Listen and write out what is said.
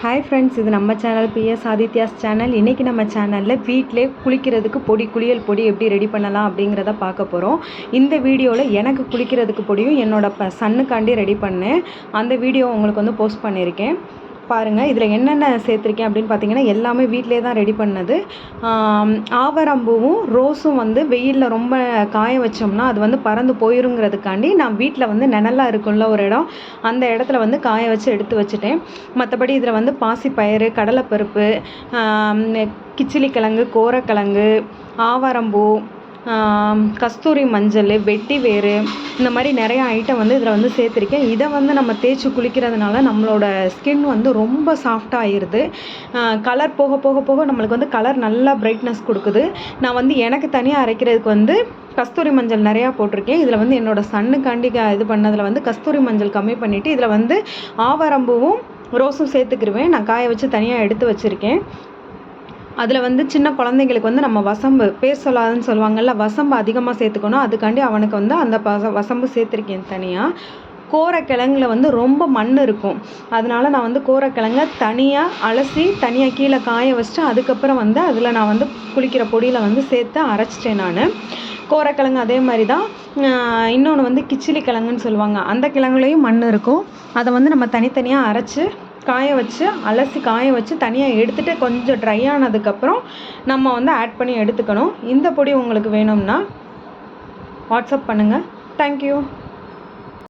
Hi friends இது நம்ம channel PS Aditya's channel இன்றைக்கி நம்ம சேனலில் வீட்டிலே குளிக்கிறதுக்கு பொடி குளியல் பொடி எப்படி ரெடி பண்ணலாம் அப்படிங்கிறத பார்க்க போகிறோம் இந்த வீடியோவில் எனக்கு குளிக்கிறதுக்கு பொடியும் என்னோடய ப சன்னுக்காண்டி ரெடி பண்ணேன். அந்த வீடியோ உங்களுக்கு வந்து போஸ்ட் பண்ணியிருக்கேன் பாருங்கள் இதில் என்னென்ன சேர்த்துருக்கேன் அப்படின்னு பார்த்தீங்கன்னா எல்லாமே வீட்டிலே தான் ரெடி பண்ணது. ஆவரம்பூவும் ரோஸும் வந்து வெயிலில் ரொம்ப காய வச்சோம்னா அது வந்து பறந்து போயிருங்கிறதுக்காண்டி நான் வீட்டில் வந்து நிழலாக இருக்கும்ல ஒரு இடம் அந்த இடத்துல வந்து காய வச்சு எடுத்து வச்சுட்டேன். மற்றபடி இதில் வந்து பாசிப்பயிறு கடலைப்பருப்பு கிச்சிலி கிழங்கு கோரக்கிழங்கு ஆவாரம்பூ கஸ்தூரி மஞ்சள் வெட்டி வேறு இந்த மாதிரி நிறைய ஐட்டம் வந்து இதில் வந்து சேர்த்துருக்கேன். இதை வந்து நம்ம தேய்ச்சி குளிக்கிறதுனால நம்மளோட ஸ்கின் வந்து ரொம்ப சாஃப்டாக ஆயிடுது கலர் போக போக போக நம்மளுக்கு வந்து கலர் நல்லா பிரைட்னஸ் கொடுக்குது. நான் வந்து எனக்கு தனியாக அரைக்கிறதுக்கு வந்து கஸ்தூரி மஞ்சள் நிறையா போட்டிருக்கேன். இதில் வந்து என்னோட சன்னுக்காண்டி இது பண்ணதில் வந்து கஸ்தூரி மஞ்சள் கம்மி பண்ணிவிட்டு இதில் வந்து ஆவாரம்பூவும் ரோஸும் சேர்த்துக்கிருவேன். நான் காய வச்சு தனியாக எடுத்து வச்சுருக்கேன். அதில் வந்து சின்ன குழந்தைங்களுக்கு வந்து நம்ம வசம்பு பேர் சொல்லாதுன்னு சொல்லுவாங்கல்ல வசம்பு அதிகமாக சேர்த்துக்கணும். அதுக்காண்டி அவனுக்கு வந்து அந்த வசம்பு சேர்த்துருக்கேன் தனியாக கோரக்கிழங்குல வந்து ரொம்ப மண் இருக்கும். அதனால நான் வந்து கோரக்கிழங்க தனியாக அலசி தனியாக கீழே காய வச்சுட்டு அதுக்கப்புறம் வந்து அதில் நான் வந்து குளிக்கிற பொடியில் வந்து சேர்த்து அரைச்சிட்டேன் நான். கோரக்கிழங்கு அதே மாதிரி தான் இன்னொன்று வந்து கிச்சிலி கிழங்குன்னு சொல்லுவாங்க. அந்த கிழங்குலேயும் மண் இருக்கும். அதை வந்து நம்ம தனித்தனியாக அரைச்சி காய வச்சு அலசி காய வச்சு தனியாக எடுத்துகிட்டு கொஞ்சம் ட்ரை ஆனதுக்கப்புறம் நம்ம வந்து ஆட் பண்ணி எடுத்துக்கணும். இந்த பொடி உங்களுக்கு வேணும்னா வாட்ஸ்அப் பண்ணுங்கள் தேங்க்யூ